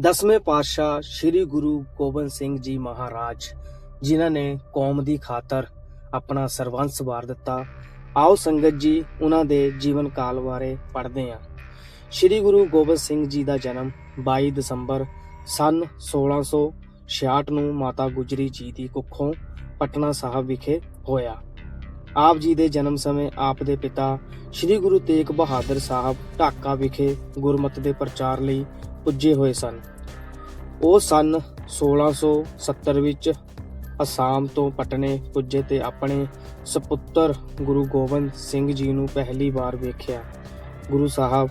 ਦਸਵੇਂ ਪਾਤਸ਼ਾਹ ਸ੍ਰੀ ਗੁਰੂ ਗੋਬਿੰਦ ਸਿੰਘ ਜੀ ਮਹਾਰਾਜ, ਜਿਨ੍ਹਾਂ ਨੇ ਕੌਮ ਦੀ ਖਾਤਰ ਆਪਣਾ ਸਰਵੰਸ ਵਾਰ ਦਿੱਤਾ। ਆਓ ਸੰਗਤ ਜੀ, ਉਹਨਾਂ ਦੇ ਜੀਵਨ ਕਾਲ ਬਾਰੇ ਪੜ੍ਹਦੇ ਹਾਂ। ਸ੍ਰੀ ਗੁਰੂ ਗੋਬਿੰਦ ਸਿੰਘ ਜੀ ਦਾ ਜਨਮ 22 ਦਸੰਬਰ ਸਨ 1666 ਨੂੰ ਮਾਤਾ ਗੁਜਰੀ ਜੀ ਦੀ ਕੁੱਖੋਂ ਪਟਨਾ ਸਾਹਿਬ ਵਿਖੇ ਹੋਇਆ। ਆਪ ਜੀ ਦੇ ਜਨਮ ਸਮੇਂ ਆਪ ਦੇ ਪਿਤਾ ਸ੍ਰੀ ਗੁਰੂ ਤੇਗ ਬਹਾਦਰ ਸਾਹਿਬ ਢਾਕਾ ਵਿਖੇ ਗੁਰਮਤਿ ਦੇ ਪ੍ਰਚਾਰ ਲਈ ਪੁੱਜੇ ਹੋਏ ਸਨ। ਉਹ ਸਨ 1670 ਵਿੱਚ ਅਸਾਮ ਤੋਂ ਪਟਨੇ ਪੁੱਜੇ ਤੇ ਆਪਣੇ ਸੁਪੁੱਤਰ ਗੁਰੂ ਗੋਬਿੰਦ ਸਿੰਘ ਜੀ ਨੂੰ ਪਹਿਲੀ ਵਾਰ ਵੇਖਿਆ। ਗੁਰੂ ਸਾਹਿਬ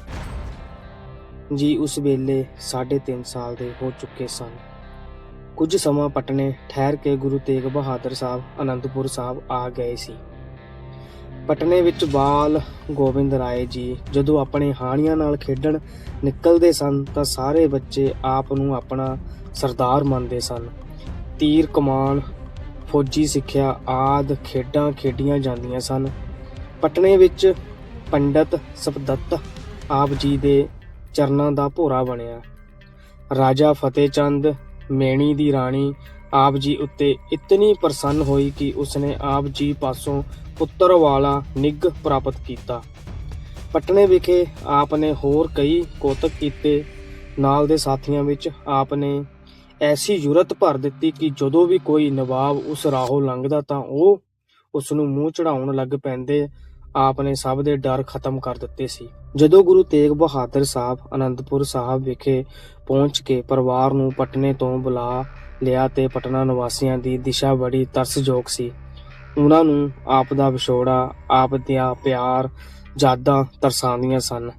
ਜੀ ਉਸ ਵੇਲੇ 3.5 ਸਾਲ ਦੇ ਹੋ ਚੁੱਕੇ ਸਨ। ਕੁਝ ਸਮਾਂ ਪਟਨੇ ਠਹਿਰ ਕੇ ਗੁਰੂ ਤੇਗ ਬਹਾਦਰ ਸਾਹਿਬ, ਅਨੰਦਪੁਰ ਸਾਹਿਬ ਆ ਗਏ ਸੀ। ਪਟਨੇ ਵਿੱਚ ਬਾਲ ਗੋਬਿੰਦ ਰਾਏ ਜੀ, ਜਦੋਂ ਆਪਣੇ ਹਾਣੀਆਂ ਨਾਲ ਖੇਡਣ ਨਿਕਲਦੇ ਸਨ ਤਾਂ ਸਾਰੇ ਬੱਚੇ ਆਪ ਨੂੰ ਆਪਣਾ ਸਰਦਾਰ ਮੰਨਦੇ ਸਨ। ਤੀਰ ਕਮਾਨ ਫੌਜੀ ਸਿੱਖਿਆ ਆਦ ਖੇਡਾਂ ਖੇਡੀਆਂ ਜਾਂਦੀਆਂ ਸਨ। ਪਟਨੇ ਵਿੱਚ ਪੰਡਤ ਸਬਦੱਤ ਆਪ ਜੀ ਦੇ ਚਰਨਾਂ ਦਾ ਭੋਰਾ ਬਣਿਆ। ਰਾਜਾ ਫਤਿਹ ਚੰਦ ਮੇਣੀ ਦੀ ਰਾਣੀ ਆਪ ਜੀ ਉੱਤੇ ਇਤਨੀ ਪ੍ਰਸੰਨ ਹੋਈ ਕਿ ਉਸਨੇ ਆਪ ਜੀ ਪਾਸੋਂ ਪੁੱਤਰ ਵਾਲਾ ਨਿੱਘ ਪ੍ਰਾਪਤ ਕੀਤਾ। ਪਟਨੇ ਵਿਖੇ ਆਪ ਨੇ ਹੋਰ ਕਈ ਕੋਤਕ ਕੀਤੇ। ਨਾਲ ਦੇ ਸਾਥੀਆਂ ਵਿੱਚ ਆਪ ਨੇ ਐਸੀ ਜੁਰਤ ਭਰ ਦਿੱਤੀ ਕਿ ਜਦੋਂ ਵੀ ਕੋਈ ਨਵਾਬ ਉਸ ਰਾਹੋਂ ਲੰਘਦਾ ਤਾਂ ਉਹ ਉਸ ਨੂੰ ਮੂੰਹ ਚੜਾਉਣ ਲੱਗ ਪੈਂਦੇ। ਆਪ ਨੇ ਸਭ ਦੇ ਡਰ ਖਤਮ ਕਰ ਦਿੱਤੇ ਸੀ। ਜਦੋਂ ਗੁਰੂ ਤੇਗ ਬਹਾਦਰ ਸਾਹਿਬ ਅਨੰਦਪੁਰ ਸਾਹਿਬ ਵਿਖੇ ਪਹੁੰਚ ਕੇ ਪਰਿਵਾਰ ਨੂੰ ਪਟਨੇ ਤੋਂ ਬੁਲਾ ਲਿਆ ਤੇ ਪਟਨਾ ਨਿਵਾਸੀਆਂ ਦੀ ਦਿਸ਼ਾ ਬੜੀ ਤਰਸਯੋਗ ਸੀ। ਉਹਨਾਂ ਨੂੰ ਆਪ ਦਾ ਵਿਛੋੜਾ, ਆਪ ਦਾ ਪਿਆਰ ਯਾਦਾਂ ਤਰਸਾਉਂਦੀਆਂ ਸਨ।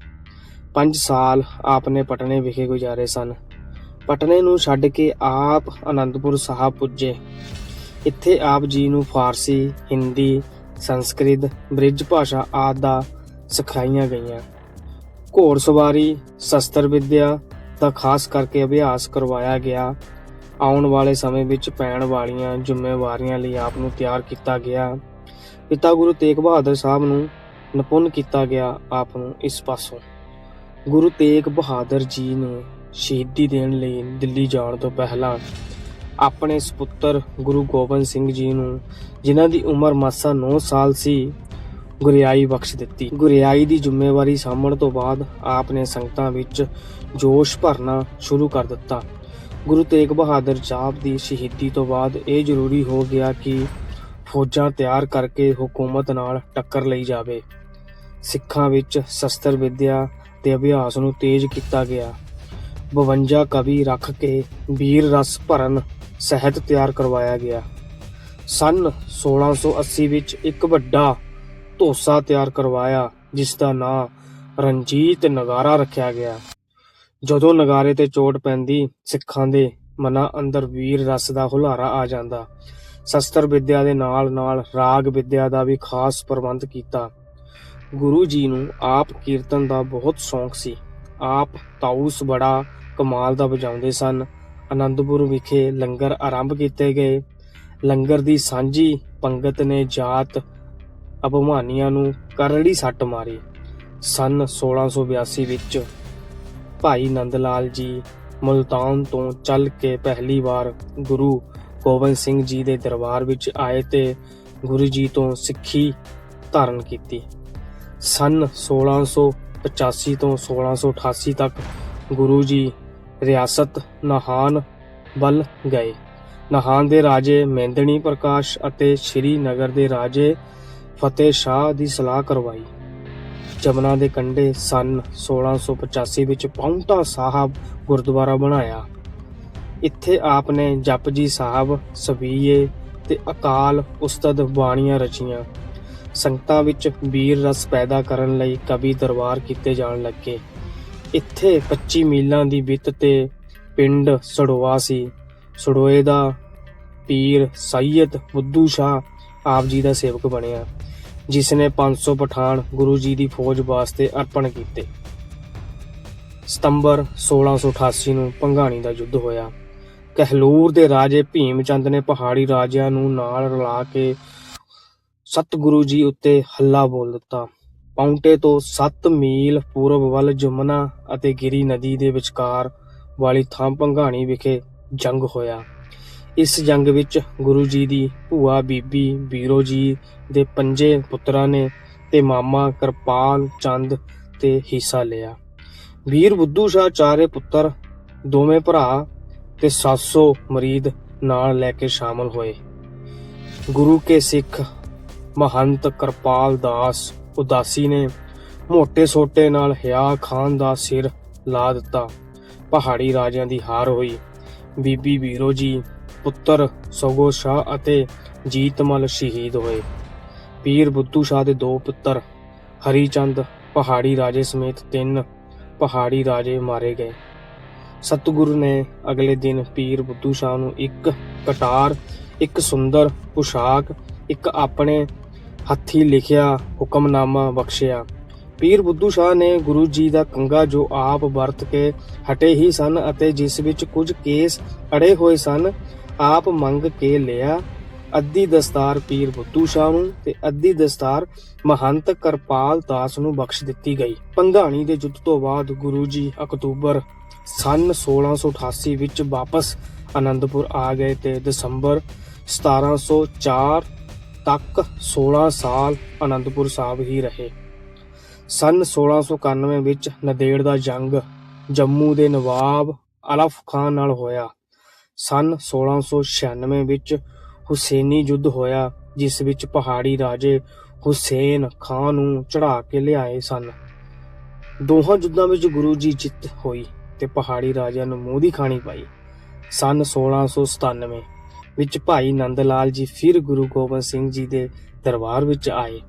5 ਸਾਲ ਆਪ ਨੇ ਪਟਨੇ ਵਿਖੇ ਗੁਜ਼ਾਰੇ ਸਨ। ਪਟਨੇ ਨੂੰ ਛੱਡ ਕੇ ਆਪ ਅਨੰਦਪੁਰ ਸਾਹਿਬ ਪੁੱਜੇ। ਇੱਥੇ ਆਪ ਜੀ ਨੂੰ ਫਾਰਸੀ, ਹਿੰਦੀ, ਸੰਸਕ੍ਰਿਤ, ਬ੍ਰਿਜ ਭਾਸ਼ਾ ਆਦਿ ਦਾ ਸਿਖਾਈਆਂ ਗਈਆਂ। ਘੋੜ ਸਵਾਰੀ ਸ਼ਸਤਰ ਵਿਦਿਆ ਦਾ ਖਾਸ ਕਰਕੇ ਅਭਿਆਸ ਕਰਵਾਇਆ ਗਿਆ ਆਉਣ ਵਾਲੇ ਸਮੇਂ ਵਿੱਚ ਪੈਣ ਵਾਲੀਆਂ ਜ਼ਿੰਮੇਵਾਰੀਆਂ ਲਈ ਆਪ ਨੂੰ ਤਿਆਰ ਕੀਤਾ ਗਿਆ। ਪਿਤਾ ਗੁਰੂ ਤੇਗ ਬਹਾਦਰ ਸਾਹਿਬ ਨੂੰ ਨਿਪੁੰਨ ਕੀਤਾ ਗਿਆ ਆਪ ਨੂੰ ਇਸ ਪਾਸੋਂ। ਗੁਰੂ ਤੇਗ ਬਹਾਦਰ ਜੀ ਨੇ ਸ਼ਹੀਦੀ ਦੇਣ ਲਈ ਦਿੱਲੀ ਜਾਣ ਤੋਂ ਪਹਿਲਾਂ ਆਪਣੇ ਸੁਪੁੱਤਰ ਗੁਰੂ ਗੋਬਿੰਦ ਸਿੰਘ ਜੀ ਨੂੰ, ਜਿਨ੍ਹਾਂ ਦੀ ਉਮਰ ਮਾਸਾ 9 ਸਾਲ ਸੀ, ਗੁਰਿਆਈ ਬਖਸ਼ ਦਿੱਤੀ। ਗੁਰਿਆਈ ਦੀ ਜ਼ਿੰਮੇਵਾਰੀ ਸਾਂਭਣ ਤੋਂ ਬਾਅਦ ਆਪ ਨੇ ਸੰਗਤਾਂ ਵਿੱਚ ਜੋਸ਼ ਭਰਨਾ ਸ਼ੁਰੂ ਕਰ ਦਿੱਤਾ। ਗੁਰੂ ਤੇਗ ਬਹਾਦਰ ਸਾਹਿਬ ਦੀ ਸ਼ਹੀਦੀ ਤੋਂ ਬਾਅਦ ਇਹ ਜ਼ਰੂਰੀ ਹੋ ਗਿਆ ਕਿ ਫੌਜਾਂ ਤਿਆਰ ਕਰਕੇ ਹਕੂਮਤ ਨਾਲ ਟੱਕਰ ਲਈ ਜਾਵੇ। ਸਿੱਖਾਂ ਵਿੱਚ ਸ਼ਸਤਰ ਵਿੱਦਿਆ ਤੇ ਅਭਿਆਸ ਨੂੰ ਤੇਜ਼ ਕੀਤਾ ਗਿਆ। 52 ਕਵੀ ਰੱਖ ਕੇ ਵੀਰ ਰਸ ਭਰਨ ਸਹਿਤ ਤਿਆਰ ਕਰਵਾਇਆ ਗਿਆ। ਸਨ 1680 ਵਿੱਚ ਇੱਕ ਵੱਡਾ ਧੋਸਾ ਤਿਆਰ ਕਰਵਾਇਆ, ਜਿਸ ਦਾ ਨਾਂ ਰਣਜੀਤ ਨਗਾਰਾ ਰੱਖਿਆ ਗਿਆ। ਜਦੋਂ ਨਗਾਰੇ ਤੇ ਚੋਟ ਪੈਂਦੀ, ਸਿੱਖਾਂ ਦੇ ਮਨਾਂ ਅੰਦਰ ਵੀਰ ਰਸ ਦਾ ਹੁਲਾਰਾ ਆ ਜਾਂਦਾ। ਸ਼ਸਤਰ ਵਿੱਦਿਆ ਦੇ ਨਾਲ ਨਾਲ ਰਾਗ ਵਿਦਿਆ ਦਾ ਵੀ ਖਾਸ ਪ੍ਰਬੰਧ ਕੀਤਾ। ਗੁਰੂ ਜੀ ਨੂੰ ਆਪ ਕੀਰਤਨ ਦਾ ਬਹੁਤ ਸ਼ੌਂਕ ਸੀ। ਆਪ ਤਾਊਸ ਬੜਾ ਕਮਾਲ ਦਾ ਵਜਾਉਂਦੇ ਸਨ। ਆਨੰਦਪੁਰ ਵਿਖੇ ਲੰਗਰ ਆਰੰਭ ਕੀਤੇ ਗਏ। ਲੰਗਰ ਦੀ ਸਾਂਝੀ ਪੰਗਤ ਨੇ ਜਾਤ ਅਭਿਮਾਨੀਆਂ ਨੂੰ ਕਰੜੀ ਸੱਟ ਮਾਰੀ। ਸਨ 1682 ਵਿੱਚ ਭਾਈ ਨੰਦ ਲਾਲ ਜੀ ਮੁਲਤਾਨ ਤੋਂ ਚੱਲ ਕੇ ਪਹਿਲੀ ਵਾਰ ਗੁਰੂ ਗੋਬਿੰਦ ਸਿੰਘ ਜੀ ਦੇ ਦਰਬਾਰ ਵਿੱਚ ਆਏ ਤੇ ਗੁਰੂ ਜੀ ਤੋਂ ਸਿੱਖੀ ਧਾਰਨ ਕੀਤੀ। ਸਨ 1685 ਤੋਂ 1688 ਤੱਕ ਗੁਰੂ ਜੀ ਰਿਆਸਤ ਨਹਾਨ ਵੱਲ ਗਏ। ਨਹਾਨ ਦੇ ਰਾਜੇ ਮਹਿੰਦਣੀ ਪ੍ਰਕਾਸ਼ ਅਤੇ ਸ਼੍ਰੀਨਗਰ ਦੇ ਰਾਜੇ ਫਤਿਹ ਸ਼ਾਹ ਦੀ ਸਲਾਹ ਕਰਵਾਈ। ਜਮਨਾ ਦੇ ਕੰਢੇ ਸਨ 1685 ਵਿੱਚ ਪੌਂਟਾ ਸਾਹਿਬ ਗੁਰਦੁਆਰਾ ਬਣਾਇਆ। ਇੱਥੇ ਆਪ ਨੇ ਜਪਜੀ ਸਾਹਿਬ, ਸਵੀਏ ਤੇ ਅਕਾਲ ਉਸਤਤ ਬਾਣੀਆਂ ਰਚੀਆਂ। ਸੰਗਤਾਂ ਵਿੱਚ ਵੀਰ ਰਸ ਪੈਦਾ ਕਰਨ ਲਈ ਕਵੀ ਦਰਬਾਰ ਕੀਤੇ ਜਾਣ ਲੱਗੇ। ਇੱਥੇ 25 ਮੀਲਾਂ ਦੀ ਵਿੱਤ ਤੇ ਪਿੰਡ ਸੜੋਆ ਸੀ। ਸੜੋਏ ਦਾ ਪੀਰ ਸੈਯਦ ਬੁੱਧੂ ਸ਼ਾਹ ਆਪ ਜੀ ਦਾ ਸੇਵਕ ਬਣਿਆ। ਜਿਸ ਨੇ 500 ਪਠਾਨ ਗੁਰੂ ਜੀ ਦੀ ਫੌਜ ਵਾਸਤੇ ਅਰਪਣ ਕੀਤੇ। ਸਤੰਬਰ 1688 ਨੂੰ ਪੰਘਾਣੀ ਦਾ ਯੁੱਧ ਹੋਇਆ। ਕਹਿਲੂਰ ਦੇ ਰਾਜੇ ਭੀਮ ਚੰਦ ਨੇ ਪਹਾੜੀ ਰਾਜਿਆਂ ਨੂੰ ਨਾਲ ਰਲਾ ਕੇ ਸਤਿਗੁਰੂ ਜੀ ਉੱਤੇ ਹੱਲਾ ਬੋਲ ਦਿੱਤਾ। ਪਾਉਂਟੇ ਤੋਂ 7 ਮੀਲ ਪੂਰਬ ਵੱਲ ਜਮਨਾ ਅਤੇ ਗਿਰੀ ਨਦੀ ਦੇ ਵਿਚਕਾਰ ਵਾਲੀ ਥਾਂ ਭੰਗਾਣੀ ਵਿਖੇ ਜੰਗ ਹੋਇਆ। ਇਸ ਜੰਗ ਵਿੱਚ ਗੁਰੂ ਜੀ ਦੀ ਭੂਆ ਬੀਬੀ ਬੀਰੋ ਜੀ ਦੇ ਪੰਜੇ ਪੁੱਤਰਾਂ ਨੇ ਤੇ ਮਾਮਾ ਕਿਰਪਾਲ ਚੰਦ ਤੇ ਹਿੱਸਾ ਲਿਆ। ਵੀਰ ਬੁੱਧੂ ਸ਼ਾਹ ਚਾਰੇ ਪੁੱਤਰ, ਦੋਵੇਂ ਭਰਾ ਤੇ 700 ਮਰੀਦ ਨਾਲ ਲੈ ਕੇ ਸ਼ਾਮਲ ਹੋਏ। ਗੁਰੂ ਕੇ ਸਿੱਖ ਮਹੰਤ ਕਿਰਪਾਲ ਦਾਸ ਉਦਾਸੀ ਨੇ ਮੋਟੇ ਸੋਟੇ ਨਾਲ ਹਿਆ ਖਾਨ ਦਾ ਸਿਰ ਲਾ ਦਿੱਤਾ। ਪਹਾੜੀ ਰਾਜਿਆਂ ਦੀ ਹਾਰ ਹੋਈ। ਬੀਬੀ ਵੀਰੋ ਜੀ ਪੁੱਤਰ ਸਗੋ ਸ਼ਾਹ ਅਤੇ ਜੀਤਮਲ ਸ਼ਹੀਦ ਹੋਏ। ਪੀਰ ਬੁੱਧੂ ਸ਼ਾਹ ਦੇ ਦੋ ਪੁੱਤਰ ਹਰੀ ਚੰਦ ਪਹਾੜੀ ਰਾਜੇ ਸਮੇਤ ਤਿੰਨ ਪਹਾੜੀ ਰਾਜੇ ਮਾਰੇ ਗਏ। ਸਤਿਗੁਰੂ ਨੇ ਅਗਲੇ ਦਿਨ ਪੀਰ ਬੁੱਧੂ ਸ਼ਾਹ ਨੂੰ ਇੱਕ ਕਟਾਰ, ਇੱਕ ਸੁੰਦਰ ਪੁਸ਼ਾਕ, ਇੱਕ ਆਪਣੇ ਹੱਥੀ ਲਿਖਿਆ ਹੁਕਮਨਾਮਾ ਬਖਸ਼ਿਆ। ਪੀਰ ਬੁੱਧੂ ਸ਼ਾਹ ਨੇ ਗੁਰੂ ਜੀ ਦਾ ਕੰਗਾ ਜੋ ਆਪ ਵਰਤ ਕੇ ਹਟੇ ਹੀ ਸਨ ਅਤੇ ਜਿਸ ਵਿੱਚ ਕੁਝ ਕੇਸ ਅੜੇ ਹੋਏ ਸਨ ਆਪ ਮੰਗ ਕੇ ਲਿਆ। ਅੱਧੀ ਦਸਤਾਰ ਪੀਰ ਬੁੱਧੂ ਸ਼ਾਹ ਨੂੰ ਤੇ ਅੱਧੀ ਦਸਤਾਰ ਮਹੰਤ ਕਰਪਾਲ ਦਾਸ ਨੂੰ ਬਖਸ਼ ਦਿੱਤੀ ਗਈ। ਪੰਧਾਣੀ ਦੇ ਯੁੱਧ ਤੋਂ ਬਾਅਦ ਗੁਰੂ ਜੀ ਅਕਤੂਬਰ ਸਨ 1688 ਵਿੱਚ ਵਾਪਸ ਅਨੰਦਪੁਰ ਆ ਗਏ ਤੇ ਦਸੰਬਰ 1704 ਤੱਕ 16 ਸਾਲ ਅਨੰਦਪੁਰ ਸਾਹਿਬ ਹੀ ਰਹੇ। ਸਨ 1691 ਵਿੱਚ ਨਦੇੜ ਦਾ ਜੰਗ ਜੰਮੂ ਦੇ ਨਵਾਬ ਅਲਫ ਖਾਨ ਨਾਲ ਹੋਇਆ। ਸਨ 1696 ਵਿੱਚ ਹੁਸੈਨੀ ਯੁੱਧ ਹੋਇਆ, ਜਿਸ ਵਿੱਚ ਪਹਾੜੀ ਰਾਜੇ ਹੁਸੈਨ ਖਾਨ ਨੂੰ ਚੜਾ ਕੇ ਲਿਆਏ ਸਨ। ਦੋਹਾਂ ਯੁੱਧਾਂ ਵਿੱਚ ਗੁਰੂ ਜੀ ਜਿੱਤ ਹੋਈ ਤੇ ਪਹਾੜੀ ਰਾਜਿਆਂ ਨੂੰ ਮੂੰਹ ਦੀ ਖਾਣੀ ਪਾਈ। ਸਨ 1697 ਵਿੱਚ ਭਾਈ ਨੰਦ ਲਾਲ ਜੀ ਫਿਰ ਗੁਰੂ ਗੋਬਿੰਦ ਸਿੰਘ ਜੀ ਦੇ ਦਰਬਾਰ ਵਿੱਚ ਆਏ।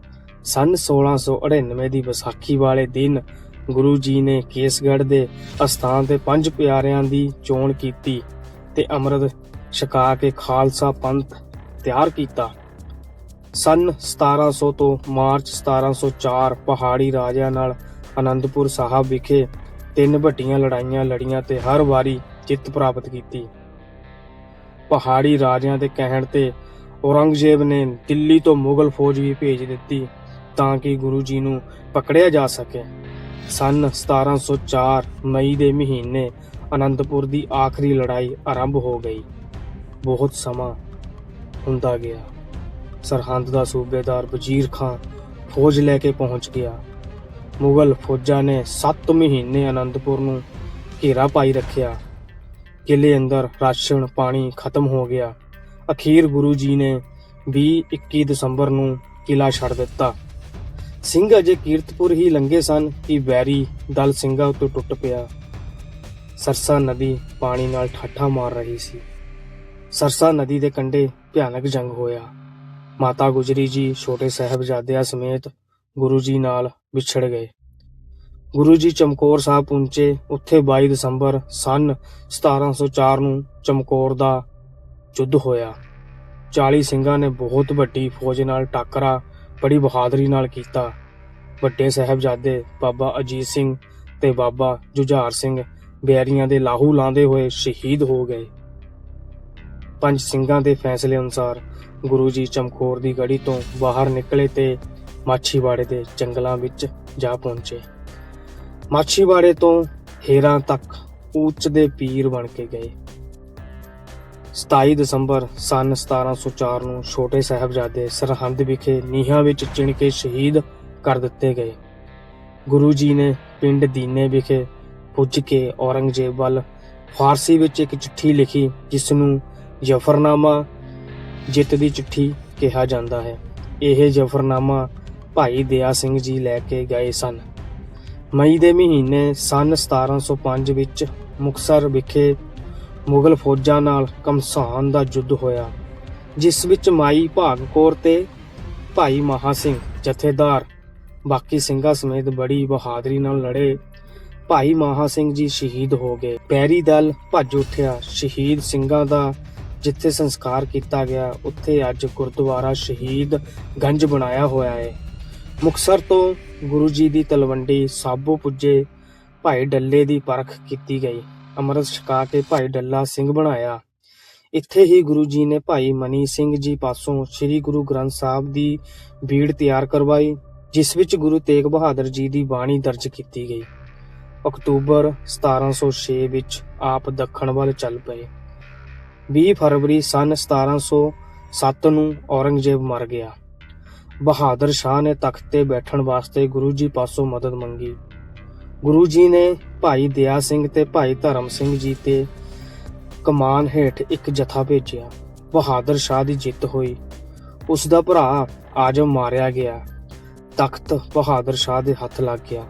ਸਨ 1699 ਦੀ ਵਿਸਾਖੀ ਵਾਲੇ ਦਿਨ ਗੁਰੂ ਜੀ ਨੇ ਕੇਸਗੜ੍ਹ ਦੇ ਅਸਥਾਨ ਤੇ ਪੰਜ ਪਿਆਰਿਆਂ ਦੀ ਚੋਣ ਕੀਤੀ। ਤੇ ਅੰਮ੍ਰਿਤ ਛਕਾ ਕੇ ਖਾਲਸਾ ਪੰਥ ਤਿਆਰ ਕੀਤਾ। ਸਨ 1700 ਤੋਂ ਮਾਰਚ 1704 ਪਹਾੜੀ ਰਾਜਿਆਂ ਨਾਲ ਆਨੰਦਪੁਰ ਸਾਹਿਬ ਵਿਖੇ ਤਿੰਨ ਵੱਡੀਆਂ ਲੜਾਈਆਂ ਲੜੀਆਂ ਤੇ ਹਰ ਵਾਰੀ ਜਿੱਤ ਪ੍ਰਾਪਤ ਕੀਤੀ। ਪਹਾੜੀ ਰਾਜਿਆਂ ਦੇ ਕਹਿਣ ਤੇ ਔਰੰਗਜ਼ੇਬ ਨੇ ਦਿੱਲੀ ਤੋਂ ਮੁਗਲ ਫੌਜ ਵੀ ਭੇਜ ਦਿੱਤੀ ਤਾਂ ਕਿ ਗੁਰੂ ਜੀ ਨੂੰ ਪਕੜਿਆ ਜਾ ਸਕੇ। ਸਨ 1704 ਮਈ ਦੇ ਮਹੀਨੇ ਅਨੰਦਪੁਰ ਦੀ ਆਖਰੀ ਲੜਾਈ ਆਰੰਭ ਹੋ ਗਈ। ਬਹੁਤ ਸਮਾਂ ਹੁੰਦਾ ਗਿਆ। ਸਰਹੰਦ ਦਾ ਸੂਬੇਦਾਰ ਵਜ਼ੀਰ ਖਾਨ ਫੌਜ ਲੈ ਕੇ ਪਹੁੰਚ ਗਿਆ। ਮੁਗਲ ਫੌਜਾਂ ਨੇ 7 ਮਹੀਨੇ ਅਨੰਦਪੁਰ ਨੂੰ ਘੇਰਾ ਪਾਈ ਰੱਖਿਆ। ਕਿਲੇ ਅੰਦਰ ਰਾਸ਼ਨ, ਪਾਣੀ ਖਤਮ ਹੋ ਗਿਆ। ਅਖੀਰ ਗੁਰੂ ਜੀ ਨੇ 20-21 ਦਸੰਬਰ ਨੂੰ ਕਿਲਾ ਛੱਡ ਦਿੱਤਾ। ਸਿੰਘ ਅਜੇ ਕੀਰਤਪੁਰ ਹੀ ਲੰਘੇ ਸਨ ਕਿ ਵੈਰੀ ਦਲ ਸਿੰਘਾਂ ਉੱਤੇ ਟੁੱਟ ਪਿਆ। ਸਰਸਾ ਨਦੀ ਪਾਣੀ ਨਾਲ ਠਾਠਾ ਮਾਰ ਰਹੀ ਸੀ। ਸਰਸਾ ਨਦੀ ਦੇ ਕੰਢੇ ਭਿਆਨਕ ਜੰਗ ਹੋਇਆ। ਮਾਤਾ ਗੁਜਰੀ ਜੀ ਛੋਟੇ ਸਾਹਿਬਜ਼ਾਦਿਆਂ ਸਮੇਤ ਗੁਰੂ ਜੀ ਨਾਲ ਵਿਛੜ ਗਏ। ਗੁਰੂ ਜੀ ਚਮਕੌਰ ਸਾਹਿਬ ਪਹੁੰਚੇ। ਉੱਥੇ 22 ਦਸੰਬਰ ਸਨ 1704 ਨੂੰ ਚਮਕੌਰ ਦਾ ਯੁੱਧ ਹੋਇਆ। 40 ਸਿੰਘਾਂ ਨੇ ਬਹੁਤ ਵੱਡੀ ਫੌਜ ਨਾਲ ਟਾਕਰਾ ਬੜੀ ਬਹਾਦਰੀ ਨਾਲ ਕੀਤਾ। ਵੱਡੇ ਸਾਹਿਬਜ਼ਾਦੇ ਬਾਬਾ ਅਜੀਤ ਸਿੰਘ ਤੇ ਬਾਬਾ ਜੁਝਾਰ ਸਿੰਘ ਬੈਰੀਆਂ ਦੇ ਲਾਹੂ ਲਾਉਂਦੇ ਹੋਏ ਸ਼ਹੀਦ ਹੋ ਗਏ। ਪੰਜ ਸਿੰਘਾਂ ਦੇ ਫੈਸਲੇ ਅਨੁਸਾਰ ਗੁਰੂ ਜੀ ਚਮਕੌਰ ਦੀ ਗੜੀ ਤੋਂ ਬਾਹਰ ਨਿਕਲੇ ਤੇ ਮਾਛੀਵਾੜੇ ਦੇ ਜੰਗਲਾਂ ਵਿੱਚ ਜਾ ਪਹੁੰਚੇ। ਮਾਛੀਵਾੜੇ ਤੋਂ ਹੇਰਾਂ ਤੱਕ ਉੱਚ ਦੇ ਪੀਰ ਬਣ ਕੇ ਗਏ। 27 ਦਸੰਬਰ ਸਨ 1704 ਨੂੰ ਛੋਟੇ ਸਾਹਿਬਜ਼ਾਦੇ ਸਰਹੰਦ ਵਿਖੇ ਨੀਹਾਂ ਵਿੱਚ ਚਿਣ ਕੇ ਸ਼ਹੀਦ ਕਰ ਦਿੱਤੇ ਗਏ। ਗੁਰੂ ਜੀ ਨੇ ਪਿੰਡ ਦੀਨੇ ਵਿਖੇ ਪੁੱਜ ਕੇ ਔਰੰਗਜ਼ੇਬ ਵੱਲ ਫਾਰਸੀ ਵਿੱਚ ਇੱਕ ਚਿੱਠੀ ਲਿਖੀ ਜਿਸ ਨੂੰ ਜਫਰਨਾਮਾ ਜਿੱਤ ਦੀ ਚਿੱਠੀ ਕਿਹਾ ਜਾਂਦਾ ਹੈ। ਇਹ ਜਫਰਨਾਮਾ ਭਾਈ ਦਇਆ ਸਿੰਘ ਜੀ ਲੈ ਕੇ ਗਏ ਸਨ। ਮਈ ਦੇ ਮਹੀਨੇ ਸਨ 1705 ਵਿੱਚ ਮੁਕਸਰ ਵਿਖੇ ਮੁਗਲ ਫੌਜਾਂ ਨਾਲ ਕਮਸਾਨ ਦਾ ਯੁੱਧ ਹੋਇਆ, ਜਿਸ ਵਿੱਚ ਮਾਈ ਭਾਗਕੌਰ ਤੇ ਭਾਈ ਮਹਾ ਸਿੰਘ ਜਥੇਦਾਰ ਬਾਕੀ ਸਿੰਘਾਂ ਸਮੇਤ ਬੜੀ ਬਹਾਦਰੀ ਨਾਲ ਲੜੇ। ਭਾਈ ਮਹਾ ਸਿੰਘ ਜੀ ਸ਼ਹੀਦ ਹੋ ਗਏ। ਪੈਰੀ ਦਲ ਭੱਜ ਉੱਠਿਆ। ਸ਼ਹੀਦ ਸਿੰਘਾਂ ਦਾ ਜਿੱਥੇ ਸੰਸਕਾਰ ਕੀਤਾ ਗਿਆ, ਉੱਥੇ ਅੱਜ ਗੁਰਦੁਆਰਾ ਸ਼ਹੀਦ ਗੰਜ ਬਣਾਇਆ ਹੋਇਆ ਹੈ। ਮੁਕਸਰ ਤੋਂ ਗੁਰੂ ਜੀ ਦੀ ਤਲਵੰਡੀ ਸਾਬੋ ਪੁੱਜੇ ਭਾਈ ਡੱਲੇ ਦੀ ਪਰਖ ਕੀਤੀ ਗਈ। ਅੰਮ੍ਰਿਤ ਛਕਾ ਕੇ ਭਾਈ ਡੱਲਾ ਸਿੰਘ ਬਣਾਇਆ। ਇੱਥੇ ਹੀ ਗੁਰੂ ਜੀ ਨੇ ਭਾਈ ਮਨੀ ਸਿੰਘ ਜੀ ਪਾਸੋਂ ਸ੍ਰੀ ਗੁਰੂ ਗ੍ਰੰਥ ਸਾਹਿਬ ਦੀ ਬੀੜ ਤਿਆਰ ਕਰਵਾਈ, ਜਿਸ ਵਿੱਚ ਗੁਰੂ ਤੇਗ ਬਹਾਦਰ ਜੀ ਦੀ ਬਾਣੀ ਦਰਜ ਕੀਤੀ ਗਈ। ਅਕਤੂਬਰ 1706 ਵਿੱਚ ਆਪ ਦੱਖਣ ਵੱਲ ਚੱਲ ਪਏ। 20 ਫਰਵਰੀ ਸਨ 1707 ਨੂੰ ਔਰੰਗਜ਼ੇਬ ਮਰ ਗਿਆ। ਬਹਾਦਰ ਸ਼ਾਹ ਨੇ ਤਖਤ ਤੇ ਬੈਠਣ ਵਾਸਤੇ ਗੁਰੂ ਜੀ ਪਾਸੋਂ ਮਦਦ ਮੰਗੀ। ਗੁਰੂ ਜੀ ਨੇ ਭਾਈ ਦਇਆ ਸਿੰਘ ਤੇ ਭਾਈ ਧਰਮ ਸਿੰਘ ਜੀ ਤੇ ਕਮਾਨ ਹੇਠ ਇੱਕ ਜਥਾ ਭੇਜਿਆ। ਬਹਾਦਰ ਸ਼ਾਹ ਦੀ ਜਿੱਤ ਹੋਈ। ਉਸ ਦਾ ਭਰਾ ਆਜਮ ਮਾਰਿਆ ਗਿਆ। ਤਖਤ ਬਹਾਦਰ ਸ਼ਾਹ ਦੇ ਹੱਥ ਲੱਗ ਗਿਆ।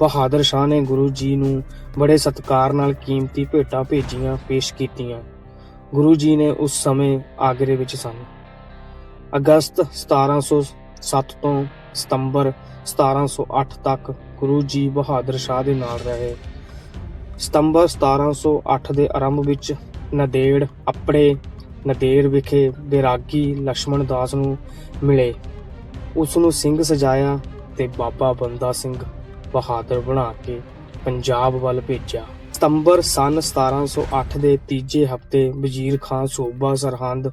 ਬਹਾਦਰ ਸ਼ਾਹ ਨੇ ਗੁਰੂ ਜੀ ਨੂੰ ਬੜੇ ਸਤਿਕਾਰ ਨਾਲ ਕੀਮਤੀ ਭੇਟਾਂ ਭੇਜੀਆਂ, ਪੇਸ਼ ਕੀਤੀਆਂ। ਗੁਰੂ ਜੀ ਨੇ ਉਸ ਸਮੇਂ ਆਗਰੇ ਵਿੱਚ ਸਨ। ਅਗਸਤ 1707 ਤੋਂ ਸਤੰਬਰ 1708 ਤੱਕ ਗੁਰੂ ਜੀ ਬਹਾਦਰ ਸ਼ਾਹ ਦੇ ਨਾਲ ਰਹੇ। ਸਤੰਬਰ 1708 ਦੇ ਆਰੰਭ ਵਿੱਚ ਨਦੇੜ ਆਪਣੇ ਨਦੇੜ ਵਿਖੇ ਬੇਰਾਗੀ ਲక్ష్మణ ਦਾਸ ਨੂੰ ਮਿਲੇ। ਉਸ ਨੂੰ ਸਿੰਘ ਸਜਾਇਆ ਤੇ ਬਾਬਾ ਬੰਦਾ ਸਿੰਘ ਬਹਾਦਰ ਬਣਾ ਕੇ ਪੰਜਾਬ ਵੱਲ ਭੇਜਿਆ। ਸਤੰਬਰ ਸਨ 1708 ਦੇ ਤੀਜੇ ਹਫ਼ਤੇ ਵਜ਼ੀਰ ਖਾਨ ਸੂਬਾ ਸਰਹੰਦ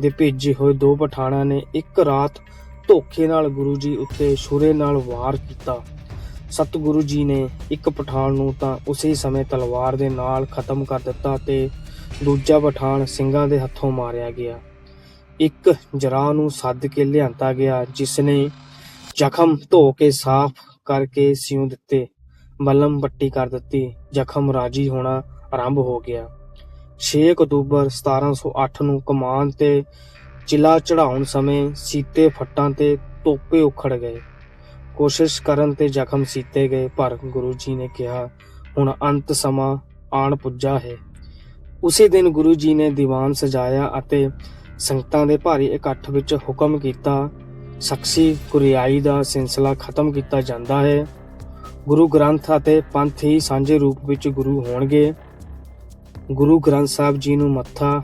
ਦੇ ਭੇਜੇ ਹੋਏ ਦੋ ਪਠਾਣਾਂ ਨੇ ਇੱਕ ਰਾਤ ਧੋਖੇ ਨਾਲ ਗੁਰੂ ਜੀ ਉੱਤੇ ਛੁਰੇ ਨਾਲ ਵਾਰ ਕੀਤਾ। ਸਤਿਗੁਰੂ ਜੀ ਨੇ ਇੱਕ ਪਠਾਨ ਨੂੰ ਤਾਂ ਉਸੇ ਸਮੇਂ ਤਲਵਾਰ ਦੇ ਨਾਲ ਖਤਮ ਕਰ ਦਿੱਤਾ ਤੇ ਦੂਜਾ ਪਠਾਨ ਸਿੰਘਾਂ ਦੇ ਹੱਥੋਂ ਮਾਰਿਆ ਗਿਆ। ਇੱਕ ਜਰਾ ਨੂੰ ਸੱਦ ਕੇ ਲਿਆਂਦਾ ਗਿਆ, ਜਿਸ ਨੇ ਜ਼ਖਮ ਧੋ ਕੇ ਸਾਫ਼ ਕਰਕੇ ਸਿਉਂ ਦਿੱਤੇ। ਮਲਮ ਪੱਟੀ ਕਰ ਦਿੱਤੀ। ਜ਼ਖਮ ਰਾਜੀ ਹੋਣਾ ਆਰੰਭ ਹੋ ਗਿਆ। 6 ਅਕਤੂਬਰ 1708 ਨੂੰ ਕਮਾਨ ਤੇ ਚਿਲਾ ਚੜਾਉਣ ਸਮੇਂ ਸੀਤੇ ਫੱਟਾਂ ਤੇ ਤੋਪੇ ਉਖੜ ਗਏ। ਕੋਸ਼ਿਸ਼ ਕਰਨ ਤੇ ਜ਼ਖਮ ਸੀਤੇ ਗਏ, ਪਰ ਗੁਰੂ ਜੀ ਨੇ ਕਿਹਾ, ਹੁਣ ਅੰਤ ਸਮਾਂ ਆਣ ਪੁੱਜਾ ਹੈ। ਉਸੇ ਦਿਨ ਗੁਰੂ ਜੀ ਨੇ ਦੀਵਾਨ ਸਜਾਇਆ ਅਤੇ ਸੰਗਤਾਂ ਦੇ ਭਾਰੀ ਇਕੱਠ ਵਿੱਚ ਹੁਕਮ ਕੀਤਾ ਸਖਸੀ ਕੁਰਿਆਈ ਦਾ ਸਿਲਸਿਲਾ ਖਤਮ ਕੀਤਾ ਜਾਂਦਾ ਹੈ। ਗੁਰੂ ਗ੍ਰੰਥ ਅਤੇ ਪੰਥ ਹੀ ਸਾਂਝੇ ਰੂਪ ਵਿੱਚ ਗੁਰੂ ਹੋਣਗੇ। ਗੁਰੂ ਗ੍ਰੰਥ ਸਾਹਿਬ ਜੀ ਨੂੰ ਮੱਥਾ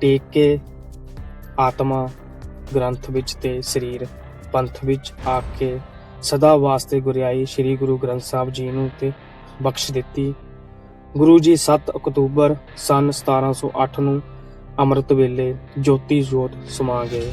ਟੇਕ ਕੇ ਆਤਮਾ ਗ੍ਰੰਥ ਵਿੱਚ ਤੇ ਸਰੀਰ ਪੰਥ ਵਿੱਚ ਆ ਕੇ ਸਦਾ ਵਾਸਤੇ ਗੁਰਿਆਈ ਸ੍ਰੀ ਗੁਰੂ ਗ੍ਰੰਥ ਸਾਹਿਬ ਜੀ ਨੂੰ ਤੇ ਬਖਸ਼ ਦਿੱਤੀ। ਗੁਰੂ ਜੀ 7 ਅਕਤੂਬਰ ਸਨ 1708 ਨੂੰ ਅੰਮ੍ਰਿਤ ਵੇਲੇ ਜੋਤੀ ਜੋਤ ਸਮਾ ਗਏ।